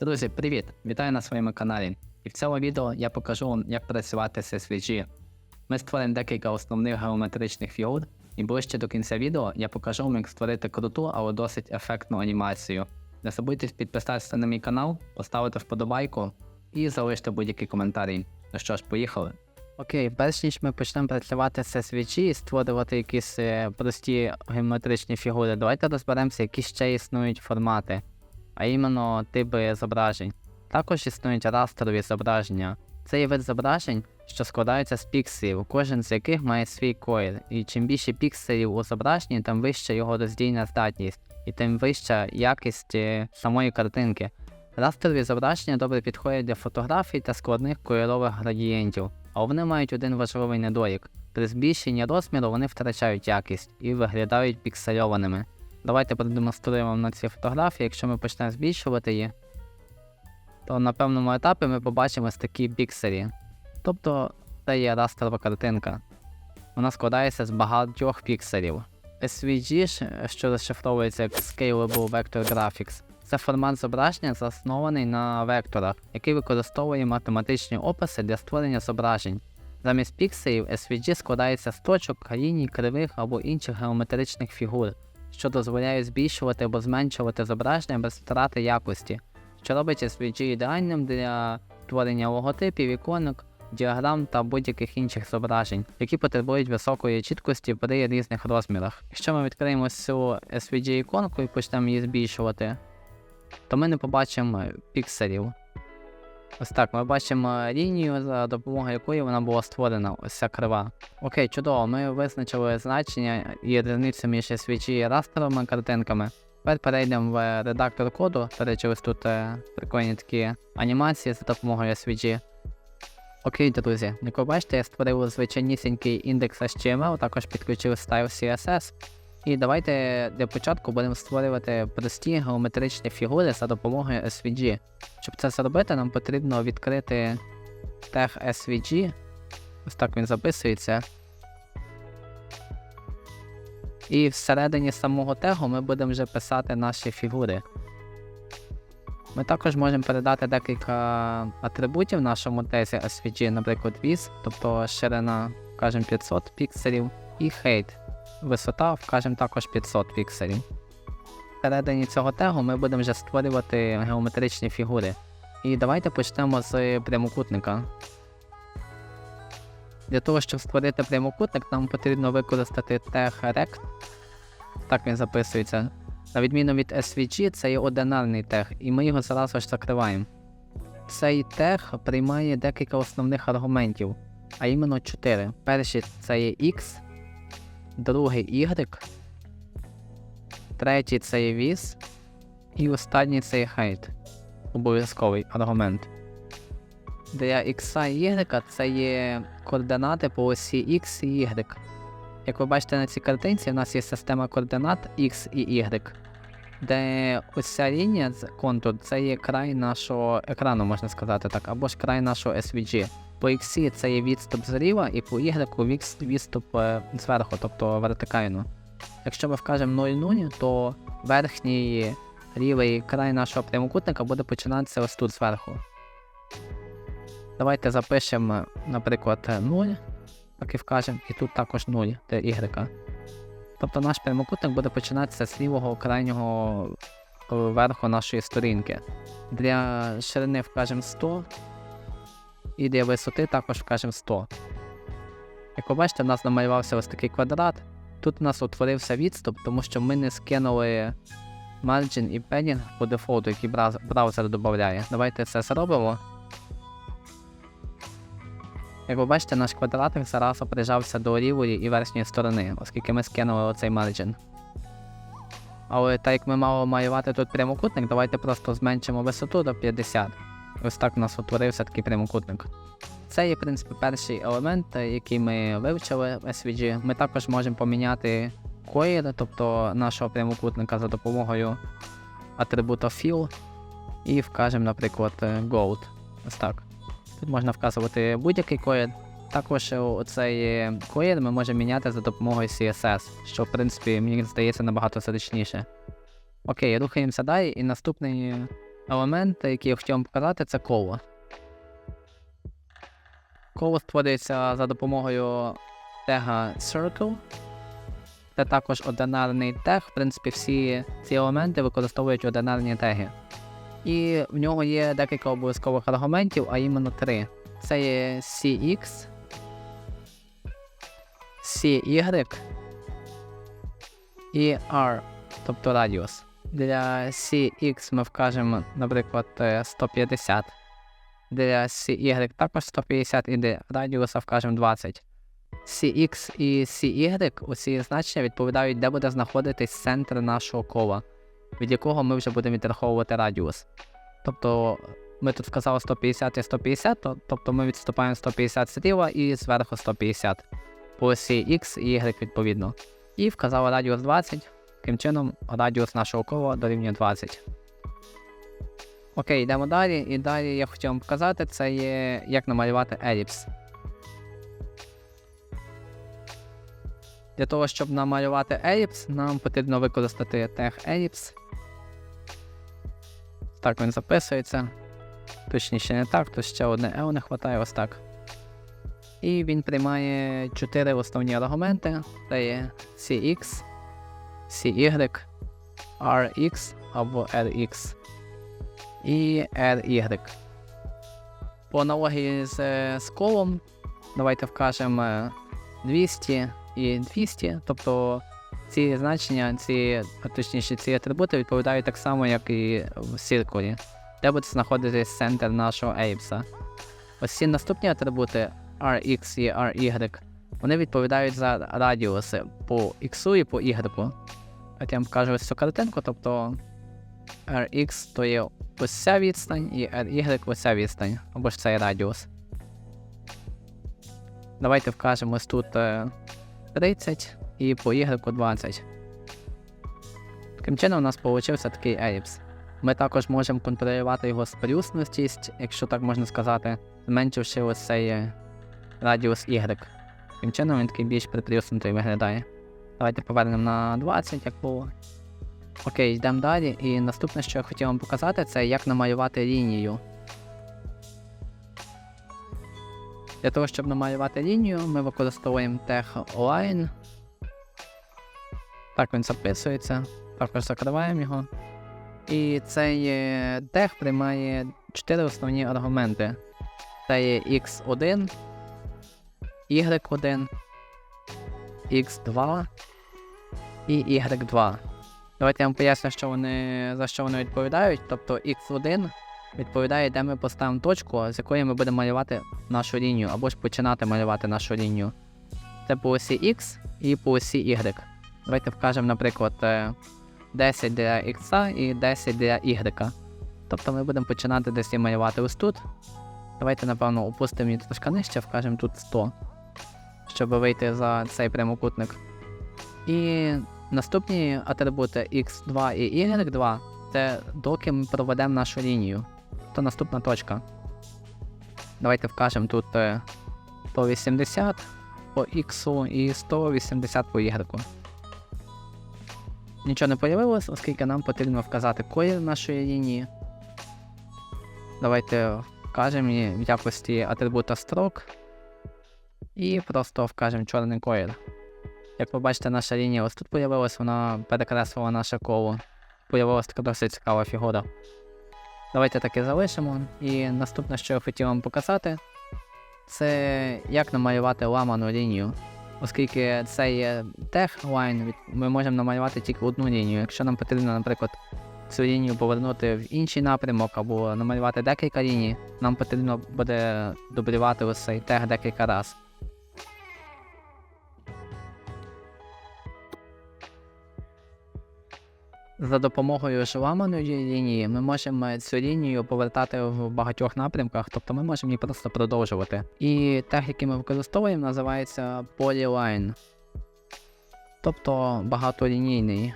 Друзі, привіт! Вітаю на своєму каналі. І в цьому відео я покажу вам, як працювати з SVG. Ми створимо декілька основних геометричних фігур, і ближче до кінця відео я покажу вам, як створити круту, але досить ефектну анімацію. Не забудьте підписатися на мій канал, поставити вподобайку і залиште будь-які коментарі. Ну що ж, поїхали. Окей, перш ніж ми почнемо працювати з SVG і створювати якісь е, прості геометричні фігури, давайте розберемося, які ще існують формати а іменно типи зображень. Також існують растрові зображення. Це є вид зображень, що складаються з пікселів, кожен з яких має свій колір, і чим більше пікселів у зображенні, тим вища його роздільна здатність, і тим вища якість е, самої картинки. Растрові зображення добре підходять для фотографій та складних кольорових градієнтів, але вони мають один важливий недолік. При збільшенні розміру вони втрачають якість і виглядають піксельованими. Давайте продемонструємо на цій фотографії. Якщо ми почнемо збільшувати її, то на певному етапі ми побачимо ось такі пікселі. Тобто це є растрова картинка. Вона складається з багатьох пікселів. SVG, що розшифровується як Scalable Vector Graphics, це формат зображення, заснований на векторах, який використовує математичні описи для створення зображень. Замість пікселів SVG складається з точок, ліній, кривих або інших геометричних фігур що дозволяє збільшувати або зменшувати зображення без втрати якості, що робить SVG ідеальним для створення логотипів, іконок, діаграм та будь-яких інших зображень, які потребують високої чіткості при різних розмірах. Якщо ми відкриємо цю SVG іконку і почнемо її збільшувати, то ми не побачимо пікселів. Ось так, ми бачимо лінію, за допомогою якої вона була створена, ось ця крива. Окей, чудово, ми визначили значення і різницю між SVG і растровими картинками. Тепер перейдемо в редактор коду. До речі, ось тут е, прикольні такі анімації за допомогою SVG. Окей, друзі, як ви бачите, я створив звичайнісінький індекс HTML, також підключив Style CSS. І давайте для початку будемо створювати прості геометричні фігури за допомогою SVG. Щоб це зробити, нам потрібно відкрити тег SVG. Ось так він записується. І всередині самого тегу ми будемо вже писати наші фігури. Ми також можемо передати декілька атрибутів нашому тезі SVG, наприклад, Viz, тобто ширина, кажемо 500 пікселів, і height висота, вкажемо також 500 пікселів. Всередині цього тегу ми будемо вже створювати геометричні фігури. І давайте почнемо з прямокутника. Для того, щоб створити прямокутник, нам потрібно використати тег rect. Так він записується. На відміну від SVG, це є одинарний тег, і ми його зразу ж закриваємо. Цей тег приймає декілька основних аргументів, а іменно 4. Перший це є X, другий Y, третій це є віз, і останній це є height. Обов'язковий аргумент. Для X і Y це є координати по осі X і Y. Як ви бачите на цій картинці, у нас є система координат X і Y, де ось ця лінія контур це є край нашого екрану, можна сказати так, або ж край нашого SVG. По X це є відступ зліва, і по Y відступ е, зверху, тобто вертикально. Якщо ми вкажемо 0,0, то верхній лівий край нашого прямокутника буде починатися ось тут зверху. Давайте запишемо, наприклад, 0, так і вкажемо, і тут також 0 для Y. Тобто наш прямокутник буде починатися з лівого крайнього е, верху нашої сторінки. Для ширини вкажемо 100. І для висоти також вкажемо 100. Як ви бачите, в нас намалювався ось такий квадрат. Тут у нас утворився відступ, тому що ми не скинули margin і padding по дефолту, який браузер додає. Давайте це зробимо. Як ви бачите, наш квадратик зараз прижався до лівої і верхньої сторони, оскільки ми скинули оцей margin. Але так як ми мали малювати тут прямокутник, давайте просто зменшимо висоту до 50. Ось так у нас утворився такий прямокутник. Це є, в принципі, перший елемент, який ми вивчили в SVG. Ми також можемо поміняти колір, тобто нашого прямокутника за допомогою атрибута Fill і вкажемо, наприклад, Gold. Ось так. Тут можна вказувати будь-який колір. Також оцей колір ми можемо міняти за допомогою CSS, що в принципі мені здається набагато зручніше. Окей, рухаємося далі, і наступний елемент, який я хотів вам показати, це коло. Коло створюється за допомогою тега Circle. Це також одинарний тег. В принципі, всі ці елементи використовують одинарні теги. І в нього є декілька обов'язкових аргументів, а іменно три. Це є CX, CY і R, тобто радіус. Для CX ми вкажемо, наприклад, е, 150. Для CY також 150 і для радіуса вкажемо 20. CX і CY, усі значення відповідають, де буде знаходитись центр нашого кола, від якого ми вже будемо відраховувати радіус. Тобто ми тут вказали 150 і 150, тобто ми відступаємо 150 зліва і зверху 150 по осі і Y відповідно. І вказали радіус 20, таким чином радіус нашого кола дорівнює 20. Окей, йдемо далі. І далі я хотів вам показати, це є як намалювати еліпс. Для того, щоб намалювати еліпс, нам потрібно використати тег еліпс. Так він записується. Точніше не так, то ще одне L не вистачає ось так. І він приймає чотири основні аргументи: це є CX, CY, RX або RX і RY. По аналогії з, е, з колом, давайте вкажемо е, 200 і 200, тобто ці значення, ці, точніше, ці атрибути відповідають так само, як і в циркулі, де буде знаходитись центр нашого ейпса. Ось ці наступні атрибути RX і RY, вони відповідають за радіуси по X і по Y. Я вам покажу ось цю картинку, тобто RX то є ось ця відстань і RY ось ця відстань, або ж цей радіус. Давайте вкажемо ось тут е, 30 і по Y 20. Таким чином у нас вийшов такий еліпс. Ми також можемо контролювати його спорюсностість, якщо так можна сказати, зменшивши ось цей е, радіус Y. Таким чином він такий більш приплюснутий виглядає. Давайте повернемо на 20, як було. Окей, йдемо далі. І наступне, що я хотів вам показати, це як намалювати лінію. Для того, щоб намалювати лінію, ми використовуємо тег Line. Так він записується. Також закриваємо його. І цей е, тег приймає 4 основні аргументи. Це є x1, y1, x2 і y2. Давайте я вам поясню, що вони, за що вони відповідають. Тобто x1 відповідає, де ми поставимо точку, з якої ми будемо малювати нашу лінію, або ж починати малювати нашу лінію. Це по осі X і по осі Y. Давайте вкажемо, наприклад, е, 10 для X і 10 для Y. Тобто ми будемо починати десь і малювати ось тут. Давайте, напевно, опустимо її трошки нижче, вкажемо тут 100, щоб вийти за цей прямокутник. І наступні атрибути X2 і Y2 це доки ми проведемо нашу лінію. То наступна точка. Давайте вкажемо тут е, 180 по X і 180 по Y. Нічого не появилось, оскільки нам потрібно вказати колір нашої лінії. Давайте вкажемо її в якості атрибута строк. І просто вкажемо чорний колір. Як ви бачите, наша лінія ось тут появилась, вона перекреслила наше коло. Появилась така досить цікава фігура. Давайте так і залишимо. І наступне, що я хотів вам показати, це як намалювати ламану лінію. Оскільки це є тег line, від- ми можемо намалювати тільки одну лінію. Якщо нам потрібно, наприклад, цю лінію повернути в інший напрямок або намалювати декілька ліній, нам потрібно буде дублювати ось цей тег декілька разів. За допомогою ж ламаної лінії ми можемо цю лінію повертати в багатьох напрямках, тобто ми можемо її просто продовжувати. І тег, який ми використовуємо, називається Polyline. Тобто багатолінійний.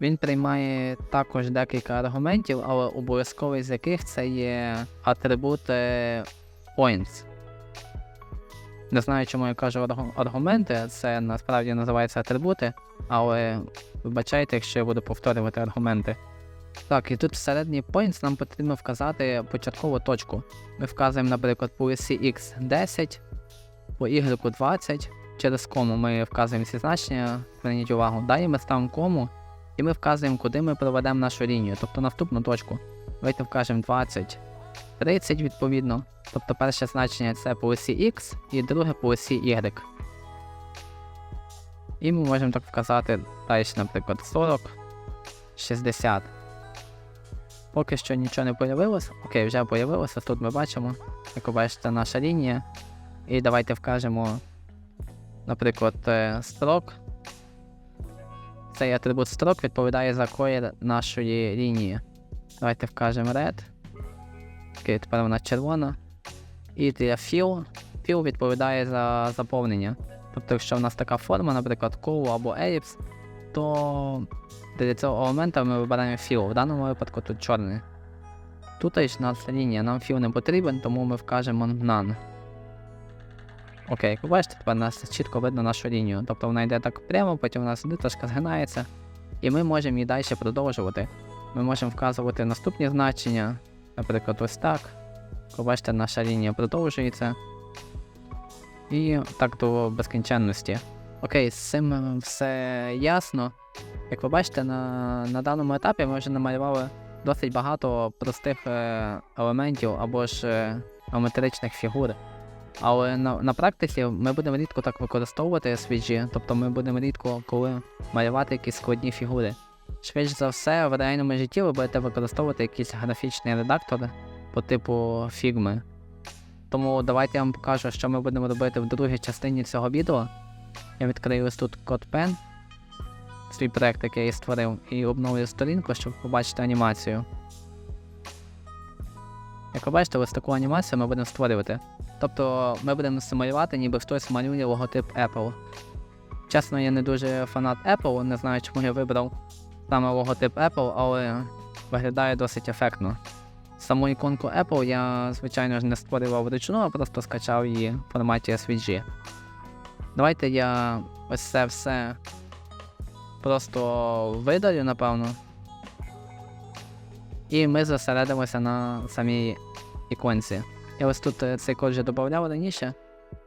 Він приймає також декілька аргументів, але обов'язковий з яких це є атрибут е, points. Не знаю, чому я кажу аргументи, це насправді називається атрибути, але вибачайте, якщо я буду повторювати аргументи. Так, і тут в середній points нам потрібно вказати початкову точку. Ми вказуємо, наприклад, по осі x 10, по y 20. Через кому ми вказуємо ці значення, зверніть увагу. Далі ми ставимо кому, і ми вказуємо, куди ми проведемо нашу лінію, тобто наступну точку. Давайте вкажемо 20, 30 відповідно. Тобто перше значення це по осі X і друге по осі Y. І ми можемо так вказати далі, наприклад, 40, 60. Поки що нічого не появилось. Окей, вже появилося. Тут ми бачимо, як ви бачите, наша лінія. І давайте вкажемо, наприклад, е, строк. Цей атрибут строк відповідає за колір нашої лінії. Давайте вкажемо red. Окей, тепер вона червона. І для fill. Fill відповідає за заповнення. Тобто, якщо в нас така форма, наприклад, коло або ellipse, то для цього елемента ми вибираємо fill. В даному випадку тут чорний. Тут ж наша лінія, нам fill не потрібен, тому ми вкажемо none. Окей, як ви бачите, тепер у нас чітко видно нашу лінію. Тобто вона йде так прямо, потім нас сюди трошки згинається. І ми можемо її далі продовжувати. Ми можемо вказувати наступні значення, наприклад, ось так. Як ви бачите, наша лінія продовжується. І так до безкінченності. Окей, з цим все ясно. Як ви бачите, на, на даному етапі ми вже намалювали досить багато простих е, елементів або ж е, геометричних фігур. Але на, на практиці ми будемо рідко так використовувати SVG, тобто ми будемо рідко коли малювати якісь складні фігури. Швидше за все, в реальному житті ви будете використовувати якийсь графічний редактор по типу Figma. Тому давайте я вам покажу, що ми будемо робити в другій частині цього відео. Я відкрию ось тут CodePen, свій проект, який я створив, і обновлю сторінку, щоб побачити анімацію. Як ви бачите, ось таку анімацію ми будемо створювати. Тобто ми будемо симулювати, ніби хтось малює логотип Apple. Чесно, я не дуже фанат Apple, не знаю, чому я вибрав саме логотип Apple, але виглядає досить ефектно. Саму іконку Apple я, звичайно ж, не створював вручну, а просто скачав її в форматі SVG. Давайте я ось це все просто видалю, напевно. І ми зосередимося на самій іконці. Я ось тут е, цей код вже додавав раніше.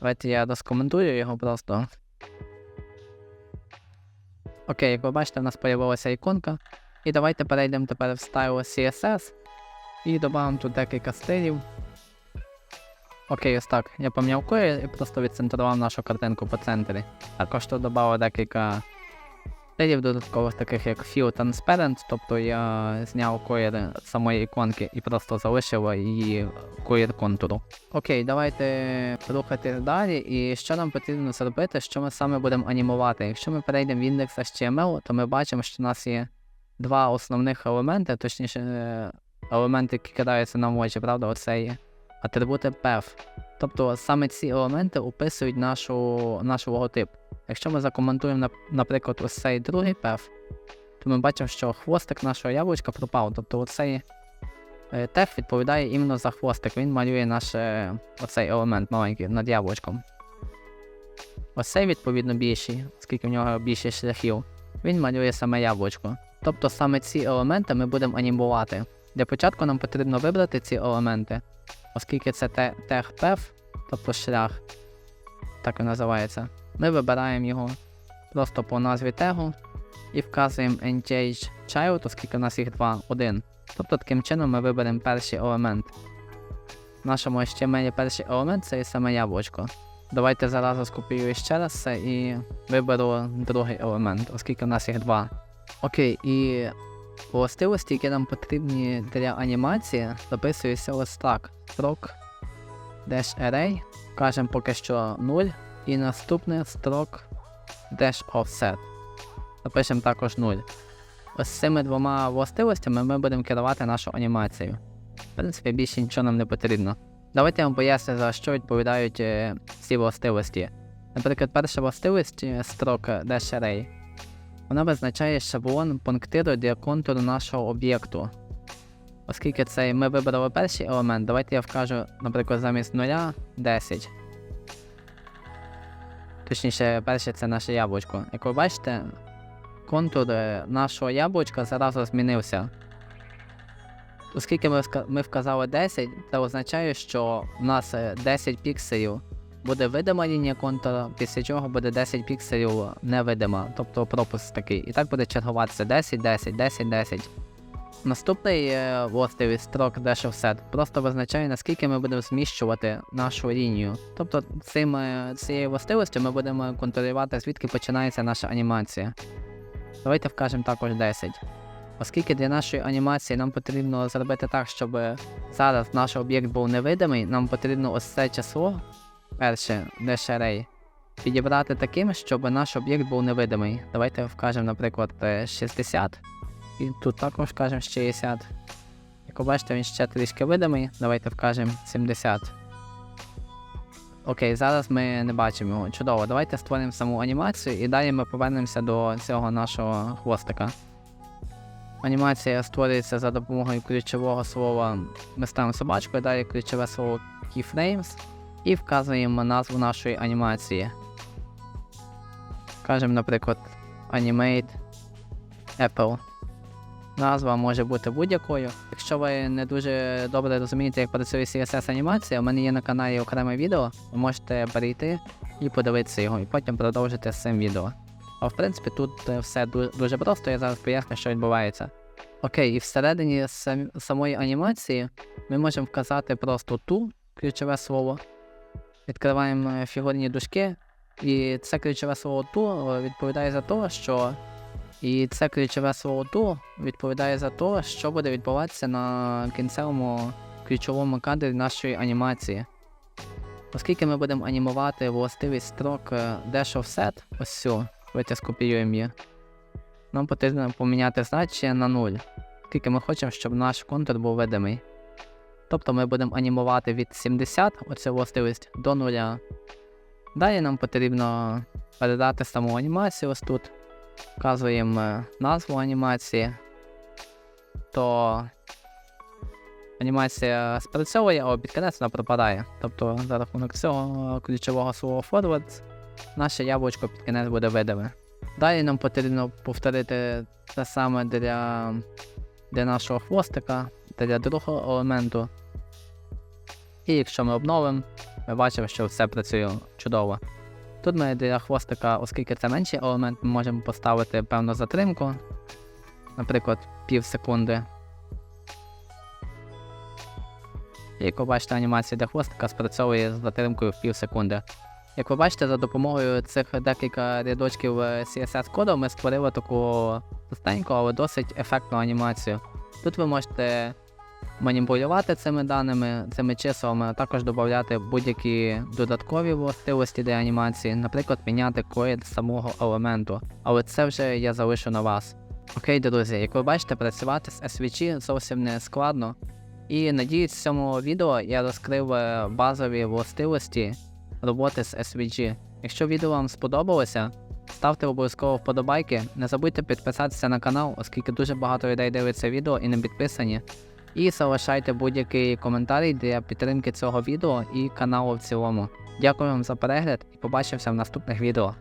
Давайте я розкоментую його просто. Окей, як ви бачите, в нас з'явилася іконка. І давайте перейдемо тепер в Style CSS і додамо тут декілька стилів. Окей, ось так. Я пом'яв і просто відцентрував нашу картинку по центрі. Також тут додав декілька стилів додаткових, таких як Fill Transparent, тобто я зняв колір самої іконки і просто залишив її колір контуру. Окей, давайте рухати далі. І що нам потрібно зробити, що ми саме будемо анімувати. Якщо ми перейдемо в індекс HTML, то ми бачимо, що у нас є два основних елементи, точніше, е, елементи, які кидаються на очі, правда, оце є атрибути path. Тобто саме ці елементи описують нашу, наш логотип. Якщо ми закоментуємо, наприклад, ось цей другий path, то ми бачимо, що хвостик нашого яблучка пропав. Тобто оцей е, тег відповідає іменно за хвостик. Він малює наш е, оцей елемент маленький над яблучком. Ось цей, відповідно, більший, оскільки в нього більше шляхів, він малює саме яблучко. Тобто саме ці елементи ми будемо анімувати. Для початку нам потрібно вибрати ці елементи, оскільки це те- тег path, тобто шлях, так і називається. Ми вибираємо його просто по назві тегу і вказуємо engage child, оскільки в нас їх два, один. Тобто таким чином ми виберемо перший елемент. В нашому HTML перший елемент це і саме яблучко. Давайте зараз скопіюю ще раз це і виберу другий елемент, оскільки в нас їх два. Окей, і властивості, які нам потрібні для анімації, записуються ось так. Stroke dash array, кажемо поки що 0, і наступний stroke dash offset. Напишемо також 0. Ось цими двома властивостями ми будемо керувати нашу анімацію. В принципі, більше нічого нам не потрібно. Давайте я вам поясню, за що відповідають е, ці властивості. Наприклад, перша властивість е, stroke dash array. Вона визначає шаблон пунктиру для контуру нашого об'єкту. Оскільки це ми вибрали перший елемент, давайте я вкажу, наприклад, замість 0 10. Точніше, перше це наше яблучко. Як ви бачите, контур е, нашого яблучка зразу змінився. Оскільки ми, вказали 10, це означає, що в нас е, 10 пікселів буде видима лінія контура, після чого буде 10 пікселів невидима, тобто пропуск такий. І так буде чергуватися 10, 10, 10, 10. Наступний е, властивий строк Dash Offset просто визначає, наскільки ми будемо зміщувати нашу лінію. Тобто цим, е, цією властивістю ми будемо контролювати, звідки починається наша анімація. Давайте вкажемо також 10. Оскільки для нашої анімації нам потрібно зробити так, щоб зараз наш об'єкт був невидимий, нам потрібно ось це число, перше, Dash Array, підібрати таким, щоб наш об'єкт був невидимий. Давайте вкажемо, наприклад, е, 60. І тут також вкажемо 60. Як ви бачите, він ще трішки видимий. Давайте вкажемо 70. Окей, зараз ми не бачимо його. Чудово, давайте створимо саму анімацію і далі ми повернемося до цього нашого хвостика. Анімація створюється за допомогою ключового слова. Ми ставимо собачку, далі ключове слово keyframes і вказуємо назву нашої анімації. Кажемо, наприклад, Animate Apple. Назва може бути будь-якою. Якщо ви не дуже добре розумієте, як працює CSS анімація, у мене є на каналі окреме відео, ви можете перейти і подивитися його, і потім продовжити з цим відео. А в принципі тут е, все дуже просто, я зараз поясню, що відбувається. Окей, і всередині сам- самої анімації ми можемо вказати просто ту ключове слово. Відкриваємо е, фігурні дужки, і це ключове слово ту е, відповідає за те, що і це ключове слово ту відповідає за те, що буде відбуватися на кінцевому ключовому кадрі нашої анімації. Оскільки ми будемо анімувати властивий строк е, Dash Offset, ось цю, давайте скопіюємо її, нам потрібно поміняти значення на 0, оскільки ми хочемо, щоб наш контур був видимий. Тобто ми будемо анімувати від 70, оцю властивість, до 0. Далі нам потрібно передати саму анімацію ось тут вказуємо е, назву анімації, то анімація спрацьовує, а під кінець вона пропадає. Тобто за рахунок цього ключового слова forward наше яблучко під кінець буде видиме. Далі нам потрібно повторити те саме для, для нашого хвостика, для другого елементу. І якщо ми обновимо, ми бачимо, що все працює чудово. Тут ми для хвостика, оскільки це менший елемент, ми можемо поставити певну затримку, наприклад, пів секунди. Як ви бачите, анімація для хвостика спрацьовує з затримкою в пів секунди. Як ви бачите, за допомогою цих декілька рядочків е, CSS коду ми створили таку простеньку, але досить ефектну анімацію. Тут ви можете маніпулювати цими даними, цими числами, а також додати будь-які додаткові властивості для анімації, наприклад, міняти колір самого елементу. Але це вже я залишу на вас. Окей, друзі, як ви бачите, працювати з SVG зовсім не складно. І надіюсь, в цьому відео я розкрив е, базові властивості роботи з SVG. Якщо відео вам сподобалося, ставте обов'язково вподобайки. Не забудьте підписатися на канал, оскільки дуже багато людей дивиться відео і не підписані. І залишайте будь-який коментарі для підтримки цього відео і каналу в цілому. Дякую вам за перегляд і побачимося в наступних відео.